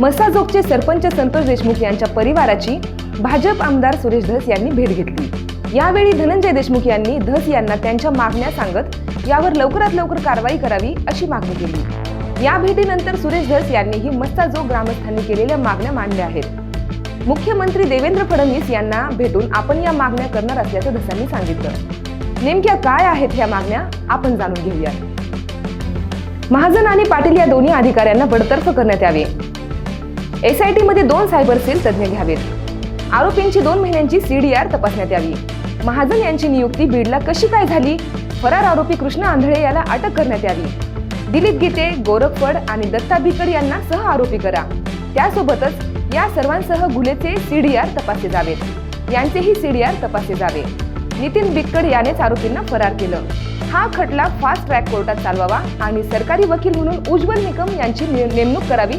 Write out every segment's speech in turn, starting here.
मसाजोगचे सरपंच संतोष देशमुख यांच्या परिवाराची भाजप आमदार सुरेश धस यांनी भेट घेतली. यावेळी धनंजय देशमुख यांनी धस यांना त्यांच्या मागण्या सांगत यावर लवकरात लवकर कारवाई करावी अशी मागणी केली. या भेटीनंतर सुरेश धस यांनीही मस्साजोग ग्रामस्थांनी केलेल्या मागण्या मांडल्या आहेत. मुख्यमंत्री देवेंद्र फडणवीस यांना भेटून आपण या मागण्या करणार असल्याचं धसांनी सांगितलं. नेमक्या काय आहेत ह्या मागण्या आपण जाणून घेऊया. महाजन आणि पाटील या दोन्ही अधिकाऱ्यांना बडतर्फ करण्यात यावे. एसआयटी मध्ये दोन सायबर सेल तज्ज्ञ घ्यावेत. आरोपींची दोन महिन्यांची सीडीआर तपासण्यात यावी. महाजन यांची नियुक्ती बीडला कशी काय झाली? फरार आरोपी कृष्ण आंधळे याला अटक करण्यात यावी. दिलीप गीते गोरखफड आणि दत्ता भिकर यांना सह आरोपी करा. त्यासोबतच या सर्वांसह गुन्हेचे सीडीआर तपासले जावेत. यांचेही सीडीआर तपासले जावे. नितीन बिक्कड यानेच आरोपींना फरार केलं. हा खटला फास्ट ट्रॅक कोर्टात चालवावा आणि सरकारी वकील म्हणून उज्ज्वल निकम यांची नेमणूक करावी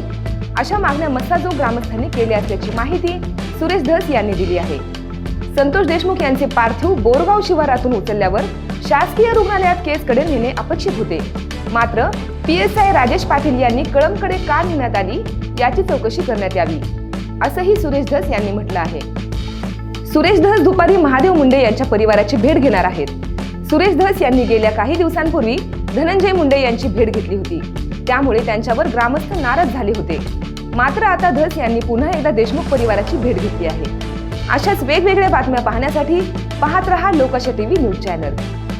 अशा मागण्या मस्साजोग ग्रामस्थांनी केल्या असल्याची माहिती सुरेश धस यांनी दिली आहे. संतोष देशमुख यांचे पार्थिव बोरगाव शिवारातून उचलल्यावर शासकीय रुग्णालयात केसकडे नेणे अपेक्षित होते. मात्र पीएसआय राजेश पाटील यांनी कळमकडे का नेण्यात आली याची चौकशी करण्यात यावी असंही सुरेश धस यांनी म्हटलं आहे. सुरेश धस दुपारी महादेव मुंडे यांच्या परिवाराची भेट घेणार आहेत. सुरेश धस यांनी गेल्या काही दिवसांपूर्वी धनंजय मुंडे यांची भेट घेतली होती. त्यामुळे त्यांच्यावर ग्रामस्थ नाराज झाले होते. मात्र आता धस यांनी पुन्हा एकदा देशमुख परिवाराची भेट घेतली आहे. अशाच वेगवेगळ्या बातम्या पाहण्यासाठी पाहत रहा लोकशा टीव्ही न्यूज चॅनल.